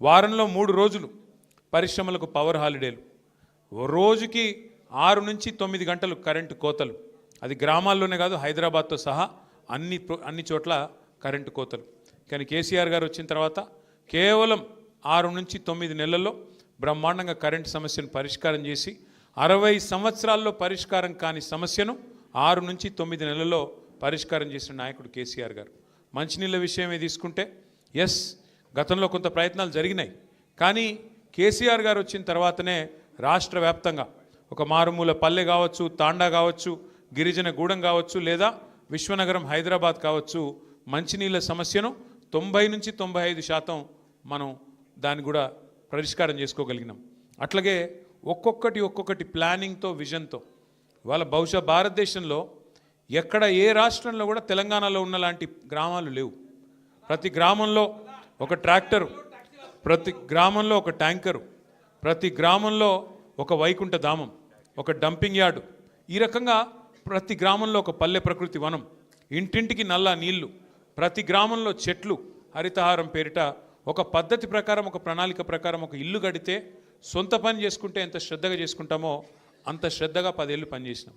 వారంలో మూడు రోజులు పరిశ్రమలకు పవర్ హాలిడేలు రోజుకి ఆరు నుంచి తొమ్మిది గంటలు కరెంటు కోతలు. అది గ్రామాల్లోనే కాదు హైదరాబాద్తో సహా అన్ని అన్ని చోట్ల కరెంటు కోతలు. కానీ కేసీఆర్ గారు వచ్చిన తర్వాత కేవలం ఆరు నుంచి తొమ్మిది నెలల్లో బ్రహ్మాండంగా కరెంటు సమస్యను పరిష్కారం చేసి అరవై సంవత్సరాల్లో పరిష్కారం కాని సమస్యను ఆరు నుంచి తొమ్మిది నెలల్లో పరిష్కారం చేసిన నాయకుడు కేసీఆర్ గారు. మంచినీళ్ళ విషయమే తీసుకుంటే ఎస్ గతంలో కొంత ప్రయత్నాలు జరిగినాయి. కానీ కేసీఆర్ గారు వచ్చిన తర్వాతనే రాష్ట్ర వ్యాప్తంగా ఒక మారుమూల పల్లె కావచ్చు తాండా కావచ్చు గిరిజన గూడెం కావచ్చు లేదా విశ్వనగరం హైదరాబాద్ కావచ్చు మంచినీళ్ళ సమస్యను తొంభై నుంచి తొంభై ఐదు శాతం మనం దాన్ని కూడా పరిష్కారం చేసుకోగలిగినాం. అట్లాగే ఒక్కొక్కటి ఒక్కొక్కటి ప్లానింగ్తో విజన్తో వాళ్ళ బహుశా భారతదేశంలో ఎక్కడ ఏ రాష్ట్రంలో కూడా తెలంగాణలో ఉన్న లాంటి గ్రామాలు లేవు. ప్రతి గ్రామంలో ఒక ట్రాక్టరు ప్రతి గ్రామంలో ఒక ట్యాంకరు ప్రతి గ్రామంలో ఒక వైకుంఠ ధామం ఒక డంపింగ్ యార్డు. ఈ రకంగా ప్రతి గ్రామంలో ఒక పల్లె ప్రకృతి వనం. ఇంటింటికి నల్ల నీళ్ళు ప్రతి గ్రామంలో చెట్లు హరితహారం పేరిట ఒక పద్ధతి ప్రకారం ఒక ప్రణాళిక ప్రకారం ఒక ఇల్లు కడితే సొంత పని చేసుకుంటే ఎంత శ్రద్ధగా చేసుకుంటామో అంత శ్రద్ధగా పదేళ్ళు పనిచేసినాం.